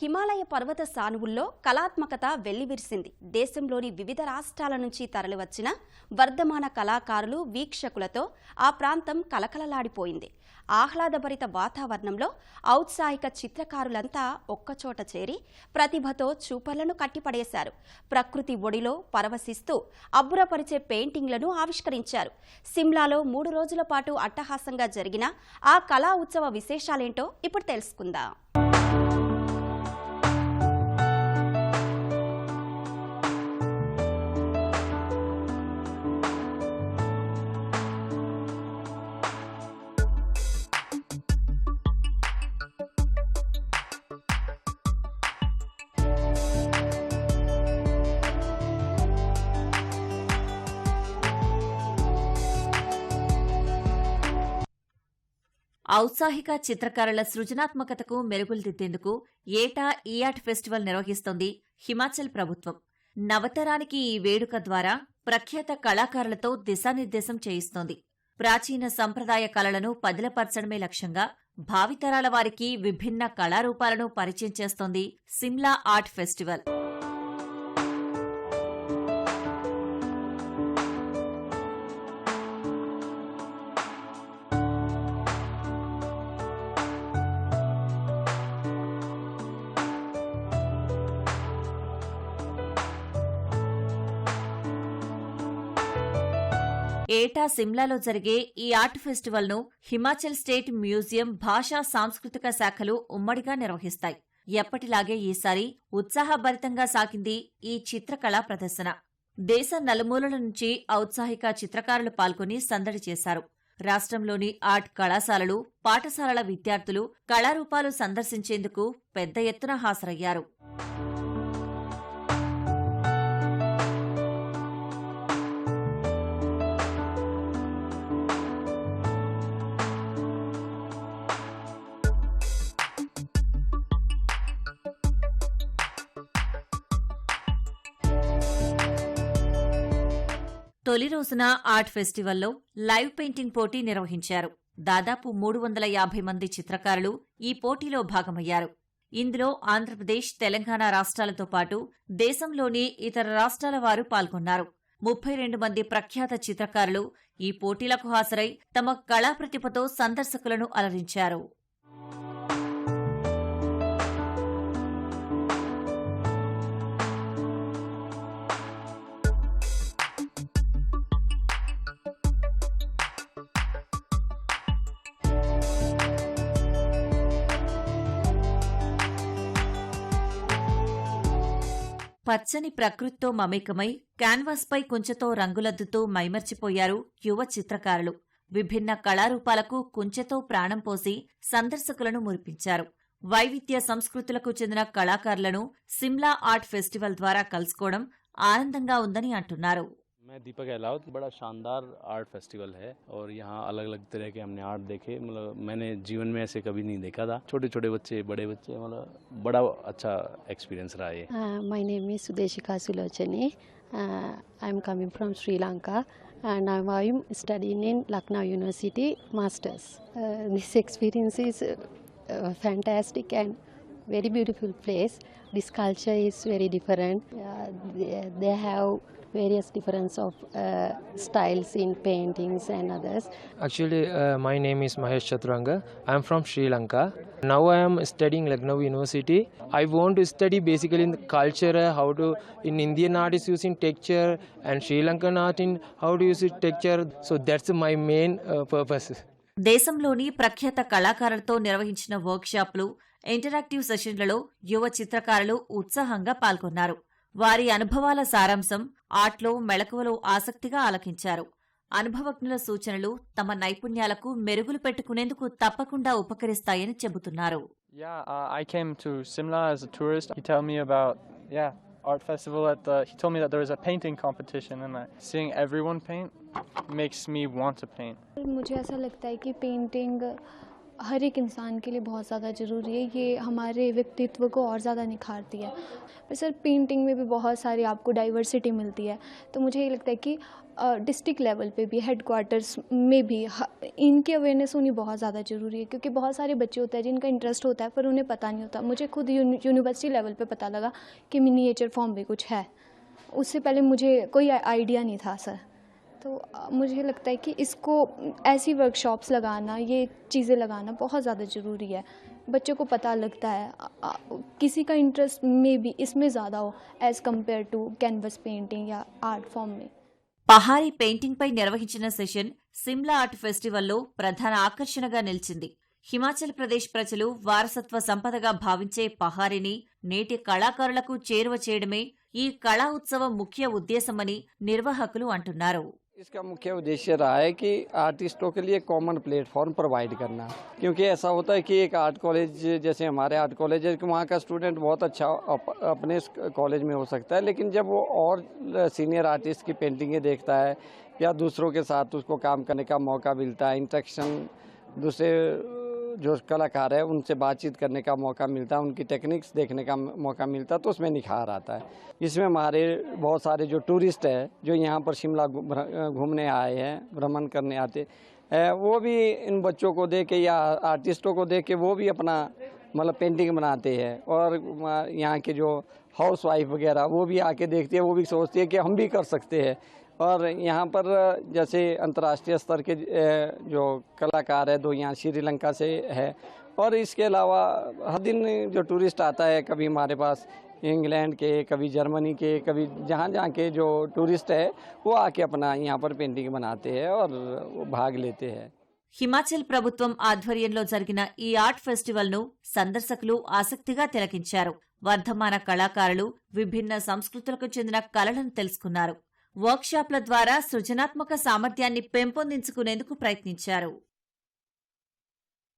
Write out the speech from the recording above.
హిమాలయ పర్వత సానువుల్లో కళాత్మకత వెల్లివిరిసింది. దేశంలోని వివిధ రాష్ట్రాల నుంచి తరలివచ్చిన వర్ధమాన కళాకారులు వీక్షకులతో ఆ ప్రాంతం కలకలలాడిపోయింది. ఆహ్లాదభరిత వాతావరణంలో ఔత్సాహిక చిత్రకారులంతా ఒక్కచోట చేరి ప్రతిభతో చూపర్లను కట్టిపడేశారు. ప్రకృతి ఒడిలో పరవశిస్తూ అబ్బురపరిచే పెయింటింగ్లను ఆవిష్కరించారు. సిమ్లాలో మూడు రోజుల పాటు అట్టహాసంగా జరిగిన ఆ కళా ఉత్సవ విశేషాలేంటో ఇప్పుడు తెలుసుకుందాం. ఔత్సాహిక చిత్రకారుల సృజనాత్మకతకు మెరుగులు దిద్దేందుకు ఏటా ఈ ఆర్ట్ ఫెస్టివల్ నిర్వహిస్తోంది హిమాచల్ ప్రభుత్వం. నవతరానికి ఈ వేడుక ద్వారా ప్రఖ్యాత కళాకారులతో దిశానిర్దేశం చేయిస్తోంది. ప్రాచీన సంప్రదాయ కళలను పదిలపరచడమే లక్ష్యంగా భావితరాల వారికి విభిన్న కళారూపాలను పరిచయం చేస్తోంది సిమ్లా ఆర్ట్ ఫెస్టివల్. ఏటా సిమ్లాలో జరిగే ఈ ఆర్ట్ ఫెస్టివల్ను హిమాచల్ స్టేట్ మ్యూజియం భాషా సాంస్కృతిక శాఖలు ఉమ్మడిగా నిర్వహిస్తాయి. ఎప్పటిలాగే ఈసారి ఉత్సాహభరితంగా సాగింది ఈ చిత్రకళా ప్రదర్శన. దేశ నలుమూలల నుంచి ఔత్సాహిక చిత్రకారులు పాల్గొని సందడి చేశారు. రాష్ట్రంలోని ఆర్ట్ కళాశాలలు పాఠశాలల విద్యార్థులు కళారూపాలు సందర్శించేందుకు పెద్ద ఎత్తున హాజరయ్యారు. తొలి రోజున ఆర్ట్ ఫెస్టివల్లో లైవ్ పెయింటింగ్ పోటీ నిర్వహించారు. దాదాపు మూడు వందల యాభై మంది చిత్రకారులు ఈ పోటీలో భాగమయ్యారు. ఇందులో ఆంధ్రప్రదేశ్ తెలంగాణ రాష్ట్రాలతో పాటు దేశంలోని ఇతర రాష్ట్రాల వారు పాల్గొన్నారు. ముప్పై రెండు మంది ప్రఖ్యాత చిత్రకారులు ఈ పోటీలకు హాజరై తమ కళా ప్రతిభతో సందర్శకులను అలరించారు. పచ్చని ప్రకృతితో మమేకమై క్యాన్వాస్పై కుంచెతో రంగులద్దుతూ మైమర్చిపోయారు యువ చిత్రకారులు. విభిన్న కళారూపాలకు కుంచెతో ప్రాణం పోసి సందర్శకులను మురిపించారు. వైవిధ్య సంస్కృతులకు చెందిన కళాకారులను సిమ్లా ఆర్ట్ ఫెస్టివల్ ద్వారా కలుసుకోవడం ఆనందంగా ఉందని అంటున్నారు. मैं दीपक अहलावत, बड़ा शानदार आर्ट फेस्टिवल है और यहाँ अलग अलग तरह के हमने आर्ट देखे। मतलब मैंने जीवन में ऐसे कभी नहीं देखा था। छोटे छोटे बच्चे, बड़े बच्चे मतलब बड़ा अच्छा एक्सपीरियंस रहा ये। My name is Sudeshika Sulochani I am coming from Sri Lanka and I I am studying in Lucknow university masters this experience is fantastic and very beautiful place this culture is very different they have various difference of uh, styles in paintings and others. Actually, uh, my name is Mahesh Chaturanga. I am from Sri Lanka. Now I am studying Lucknow University. I want to study basically in the culture, uh, how to in Indian art is using texture, and Sri Lankan art in how to use it texture. So that's my main uh, purpose. దేశంలోని ప్రఖ్యాత కళాకారులతో నిర్వహించిన వర్క్షాప్లు interactive సెషన్లలో యువ చిత్రకారులు ఉత్సాహంగా పాల్గొన్నారు వారి అనుభవాల సారాంశం ఆర్ట్లో మెళకువలు ఆసక్తిగా ఆలకించారు అనుభవజ్ఞుల సూచనలు తమ నైపుణ్యాలకు మెరుగులు పెట్టుకునేందుకు తప్పకుండా ఉపకరిస్తాయని చెబుతున్నారు Yeah, uh, I came to Simla as a tourist. He told me about yeah art festival at the. He told me that there was a painting competition, and uh, seeing everyone paint makes me want to paint. मुझे ऐसा लगता है कि painting हर एक इंसान के लिए बहुत ज़्यादा ज़रूरी है, ये हमारे व्यक्तित्व को और ज़्यादा निखारती है। पर सर पेंटिंग में भी बहुत सारी आपको डाइवर्सिटी मिलती है। तो मुझे ये लगता है कि डिस्ट्रिक्ट लेवल पे भी हेड क्वार्टर्स में भी इनकी अवेयरनेस होनी बहुत ज़्यादा ज़रूरी है। क्योंकि बहुत सारे बच्चे होते हैं जिनका इंटरेस्ट होता है, पर उन्हें पता नहीं होता। मुझे खुद यूनिवर्सिटी लेवल पर पता लगा कि मिनिएचर फॉर्म भी कुछ है। उससे पहले मुझे कोई आइडिया नहीं था, सर। तो अ, मुझे लगता है कि इसको ऐसी वर्कशॉप्स लगाना ये चीज़ें लगाना बहुत ज़्यादा ज़रूरी है बच्चों को पता लगता है अ, अ, किसी का इंटरेस्ट में भी इसमें ज़्यादा हो as compare to canvas painting या आर्ट फॉर्म में పహారీ పెయింటింగ్పై నిర్వహించిన సెషన్ సిమ్లా ఆర్ట్ ఫెస్టివల్లో ప్రధాన ఆకర్షణగా నిలిచింది హిమాచల్ ప్రదేశ్ ప్రజలు వారసత్వ సంపదగా భావించే పహారీని నేటి కళాకారులకు చేరువ చేయడమే ఈ కళా ఉత్సవం ముఖ్య ఉద్దేశమని నిర్వాహకులు అంటున్నారు इसका मुख्य उद्देश्य रहा है कि आर्टिस्टों के लिए कॉमन प्लेटफॉर्म प्रोवाइड करना। क्योंकि ऐसा होता है कि एक आर्ट कॉलेज जैसे हमारे आर्ट कॉलेज है कि वहाँ का स्टूडेंट बहुत अच्छा अप, अपने कॉलेज में हो सकता है लेकिन जब वो और सीनियर आर्टिस्ट की पेंटिंगें देखता है या दूसरों के साथ उसको काम करने का मौका मिलता है इंट्रैक्शन दूसरे जो कलाकार है, उनसे बातचीत करने का मौका मिलता है, उनकी टेक्निक्स देखने का मौका मिलता है तो उसमें निखार आता है। इसमें हमारे बहुत सारे जो टूरिस्ट है, जो यहाँ पर शिमला घूमने आए हैं, भ्रमण करने आते वो भी इन बच्चों को देख के या आर्टिस्टों को देख के वो भी अपना मतलब पेंटिंग बनाते हैं और यहाँ के जो हाउस वाइफ वगैरह, वो भी आके देखती है, वो भी सोचती है कि हम भी कर सकते हैं। और यहाँ पर जैसे अंतर्राष्ट्रीय स्तर के अ, जो कलाकार है दो यहाँ श्रीलंका से है और इसके अलावा हर दिन जो टूरिस्ट आता है कभी हमारे पास इंग्लैंड के कभी जर्मनी के कभी जहाँ जहाँ के जो टूरिस्ट है वो आके अपना यहाँ पर पेंटिंग बनाते हैं और वो भाग लेते हैं హిమాచల్ ప్రభుత్వం ఆధ్వర్యంలో జరిగిన ఈ ఆర్ట్ ఫెస్టివల్ ను సందర్శకులు ఆసక్తిగా తిలకించారు వర్ధమాన కళాకారులు విభిన్న సంస్కృతులకు చెందిన కళలను తెలుసుకున్నారు వర్క్షాప్ల ద్వారా సృజనాత్మక సామర్థ్యాన్ని పెంపొందించుకునేందుకు ప్రయత్నించారు.